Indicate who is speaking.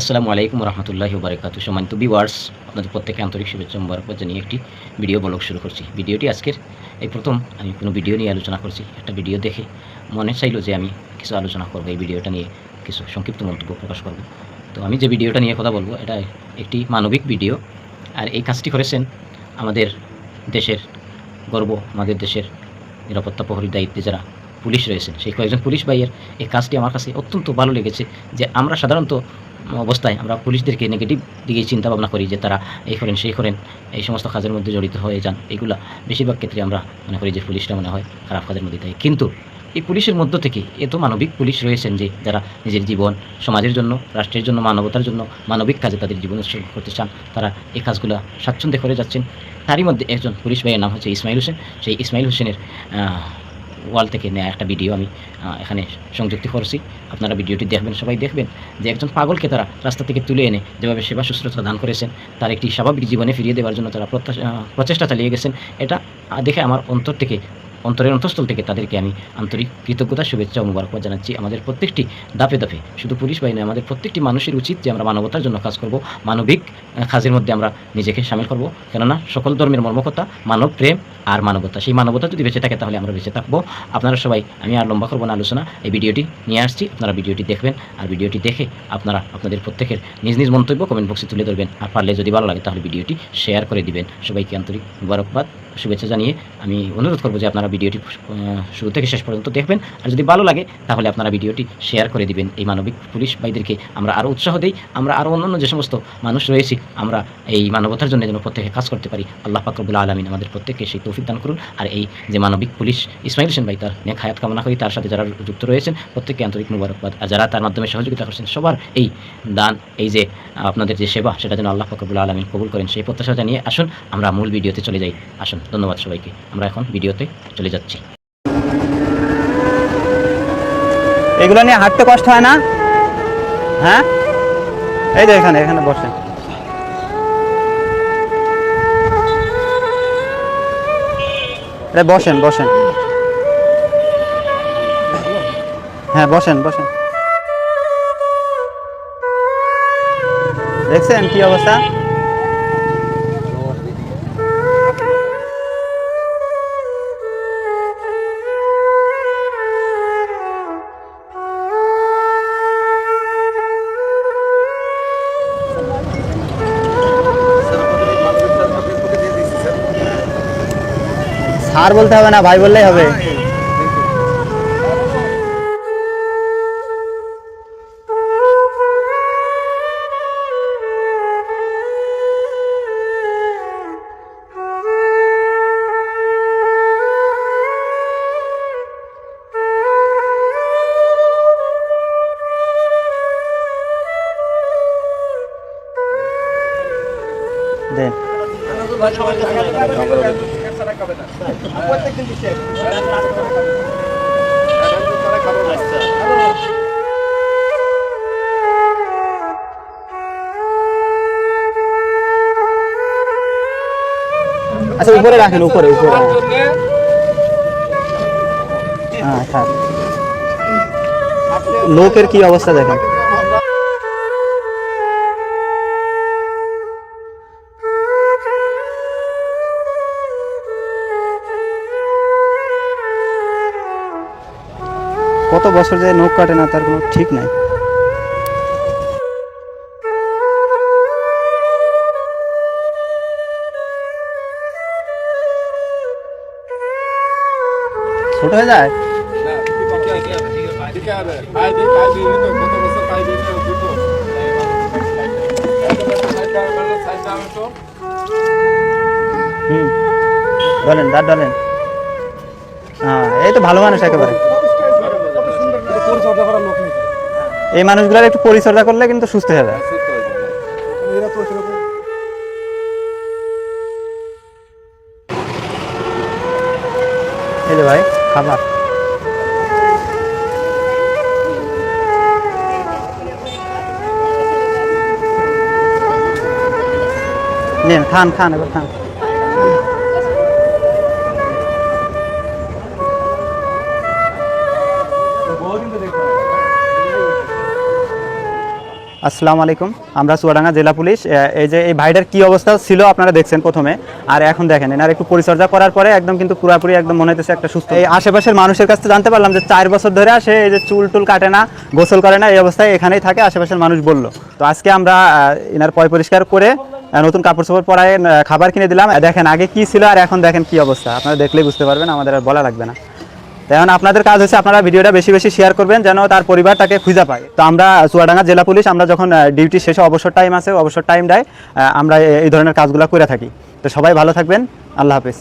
Speaker 1: আসসালামু আলাইকুম রহমতুল্লাহ বারকাত সম্মানিত বিওয়ার্স আপনাদের প্রত্যেকে আন্তরিক শুভেচ্ছা মুবারকবাদ জানিয়ে একটি ভিডিও ব্লগ শুরু করছি। ভিডিওটি আজকের এই প্রথম, আমি কোনো ভিডিও নিয়ে আলোচনা করছি, একটা ভিডিও দেখে মনে চাইলো যে আমি কিছু আলোচনা করব, এই ভিডিওটা নিয়ে কিছু সংক্ষিপ্ত মন্তব্য প্রকাশ করব। তো আমি যে ভিডিওটা নিয়ে কথা বলব, এটা একটি মানবিক ভিডিও আর এই কাজটি করেছেন আমাদের দেশের গর্ব, আমাদের দেশের নিরাপত্তা প্রহরীর দায়িত্বে যারা পুলিশ রয়েছেন, সেই কয়েকজন পুলিশ ভাইয়ের এই কাজটি আমার কাছে অত্যন্ত ভালো লেগেছে যে আমরা সাধারণত অবস্থায় আমরা পুলিশদেরকে নেগেটিভ দিকে চিন্তা ভাবনা করি যে তারা এই করেন, সেই করেন, এই সমস্ত কাজের মধ্যে জড়িত হয়ে যান। এগুলা বেশিরভাগ ক্ষেত্রে আমরা মনে করি যে পুলিশরা মনে হয় খারাপ কাজের মধ্যে থাকে। কিন্তু এই পুলিশের মধ্য থেকে এত মানবিক পুলিশ রয়েছেন যে যারা নিজের জীবন, সমাজের জন্য, রাষ্ট্রের জন্য, মানবতার জন্য মানবিক কাজে তাদের জীবন উৎসর্গ করতে চান, তারা এই কাজগুলো স্বাচ্ছন্দ্যে করে যাচ্ছেন। তারই মধ্যে একজন পুলিশ ভাইয়ের নাম হচ্ছে ইসমাইল হোসেন। সেই ইসমাইল হোসেনের ওয়াল থেকে নেওয়া একটা ভিডিও আমি এখানে সংযুক্তি করছি। আপনারা ভিডিওটি দেখবেন, সবাই দেখবেন যে একজন পাগলকে তারা রাস্তা থেকে তুলে এনে যেভাবে সেবা শুশ্রূষা দান করেছেন, তার একটি স্বাভাবিক জীবনে ফিরিয়ে দেওয়ার জন্য তারা প্রচেষ্টা চালিয়ে গেছেন। এটা দেখে আমার অন্তর থেকে অন্তরের অন্তঃস্থল থেকে তাদেরকে আমি আন্তরিক কৃতজ্ঞতা, শুভেচ্ছা ও মুবারকবাদ জানাচ্ছি। আমাদের প্রত্যেকটি দাপে দাপে শুধু পুলিশ বাহিনী আমাদের প্রত্যেকটি মানুষের উচিত যে আমরা মানবতার জন্য কাজ করব। মানবিক কাজের মধ্যে আমরা নিজেকে সামিল করব। কেননা সকল ধর্মের মর্মকথা, মানব প্রেম আর মানবতা, সেই মানবতা যদি বেঁচে থাকে তাহলে আমরা বেঁচে থাকব। আপনারা সবাই, আমি আর লম্বা করব না আলোচনা। এই ভিডিওটি নিয়ে আসছি, আপনারা ভিডিওটি দেখবেন। আর ভিডিওটি দেখে আপনারা আপনাদের প্রত্যেকের নিজ নিজ মন্তব্য কমেন্ট বক্সে তুলে ধরবেন। আর পারলে যদি ভালো লাগে তাহলে ভিডিওটি শেয়ার করে দিবেন। সবাইকে আন্তরিক মুবারকবাদ, শুভেচ্ছা জানিয়ে আমি অনুরোধ করব যে আপনারা ভিডিওটি শুরু থেকে শেষ পর্যন্ত দেখবেন। আর যদি ভালো লাগে, তাহলে আপনারা ভিডিওটি শেয়ার করে দিবেন। এই মানবিক পুলিশ ভাইদেরকে আমরা আরও উৎসাহ দিই। আমরা আরও অন্যান্য যে সমস্ত মানুষ রয়েছি, আমরা এই মানবতার জন্য যেন প্রত্যেকে কাজ করতে পারি, আল্লাহ ফাকরবুল আলমিন আমাদের প্রত্যেককে সেই তৌফিক দান করুন। আর এই যে মানবিক পুলিশ ইসমাইল হোসেন ভাই, তার নেক হায়াত কামনা করি, তার সাথে যারা যুক্ত রয়েছেন, প্রত্যেককে আন্তরিক মুবারকবাদ। আর যারা তার মাধ্যমে সহযোগিতা করছেন, সবার এই দান, এই যে আপনাদের যে সেবা, সেটা যেন আল্লাহ ফাকরবুল আলমিন কবুল করেন। সেই প্রত্যাশা জানিয়ে আসুন, আমরা মূল ভিডিওতে চলে যাই। আসুন, ধন্যবাদ সবাইকে। আমরা এখন ভিডিওতে চলে যাচ্ছি।
Speaker 2: এগুলো নিয়ে হাঁটতে কষ্ট হয় না? হ্যাঁ? এই যে এখানে এখানে বসে। বসেন বসেন। হ্যাঁ বসেন বসেন। দেখছেন কি অবস্থা? স্যার বলতে হবে না ভাই বললেই হবে দেন আচ্ছা উপরে রাখেন উপরে উপরে হ্যাঁ থাক। লোকের কি অবস্থা দেখেন? কত বছর যে নখ কাটে না, তার কোনো ঠিক নাই। ছোট হয়ে যায়? বলেন দাঁত বলেন হ্যাঁ এই তো ভালো মানুষ একেবারে। এই মানুষগুলোর একটু পরিচর্যা করলে কিন্তু সুস্থ হয়ে যায়। এই ভাই খাবার। নিন খান খান এবার খান। আসসালামু আলাইকুম। আমরা চুয়াডাঙ্গা জেলা পুলিশ এই যে এই ভাইটার কি অবস্থা ছিল আপনারা দেখছেন প্রথমে। আর এখন দেখেন, এনার একটু পরিচর্যা করার পরে একদম কিন্তু পুরোপুরি একদম মনে হইতেছে একটা সুস্থ। এই আশেপাশের মানুষের কাছে জানতে পারলাম যে চার বছর ধরে আসে এই যে চুল টুল কাটে না, গোসল করে না, এই অবস্থায় এখানেই থাকে, আশেপাশের মানুষ বলল। তো আজকে আমরা এনার পয় পরিষ্কার করে নতুন কাপড় চোপড় পরায় খাবার কিনে দিলাম। দেখেন আগে কি ছিল আর এখন দেখেন কি অবস্থা। আপনারা দেখলেই বুঝতে পারবেন, আমাদের আর বলা লাগবে না। এখন আপনাদের কাজ হচ্ছে আপনারা ভিডিওটা বেশি বেশি শেয়ার করবেন যেন তার পরিবার তাকে খুঁজে পায়। তো আমরা চুয়াডাঙ্গা জেলা পুলিশ, আমরা যখন ডিউটি শেষে অবসর টাইম আছে অবসর টাইম দেয় আমরা এই ধরনের কাজগুলো করে থাকি। তো সবাই ভালো থাকবেন, আল্লাহ হাফিজ।